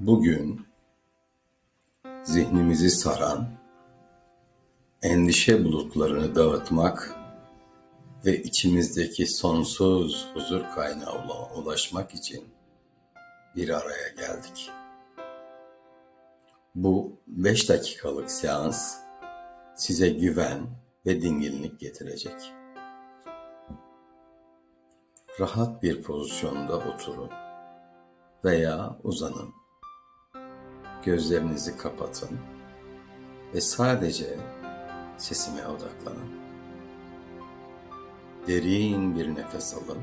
Bugün zihnimizi saran endişe bulutlarını dağıtmak ve içimizdeki sonsuz huzur kaynağına ulaşmak için bir araya geldik. Bu 5 dakikalık seans size güven ve dinginlik getirecek. Rahat bir pozisyonda oturun veya uzanın. Gözlerinizi kapatın ve sadece sesime odaklanın. Derin bir nefes alın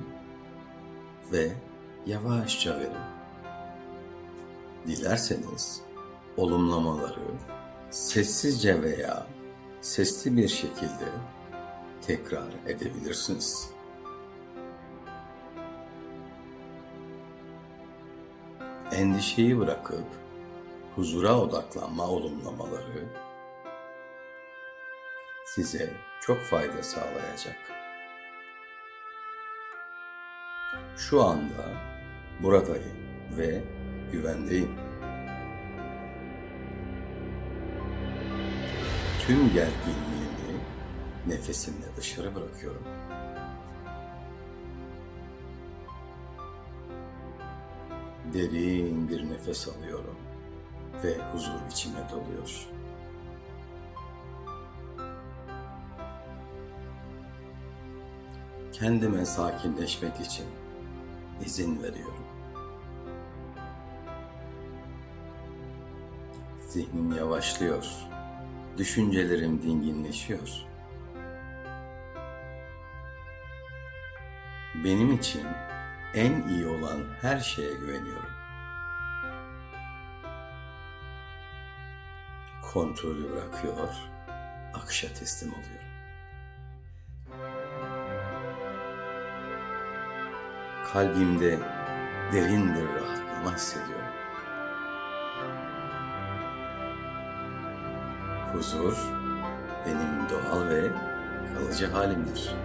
ve yavaşça verin. Dilerseniz olumlamaları sessizce veya sesli bir şekilde tekrar edebilirsiniz. Endişeyi bırakıp huzura odaklanma olumlamaları size çok fayda sağlayacak. Şu anda buradayım ve güvendeyim. Tüm gerginliğimi nefesimle dışarı bırakıyorum. Derin bir nefes alıyorum ve huzur içime doluyor. Kendime sakinleşmek için izin veriyorum. Zihnim yavaşlıyor. Düşüncelerim dinginleşiyor. Benim için en iyi olan her şeye güveniyorum. Kontrolü bırakıyor, akışa teslim oluyorum. Kalbimde derin bir rahatlama hissediyorum. Huzur benim doğal ve kalıcı halimdir.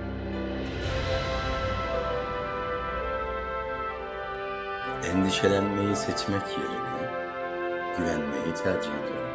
Endişelenmeyi seçmek yerine güvenmeyi tercih ediyorum.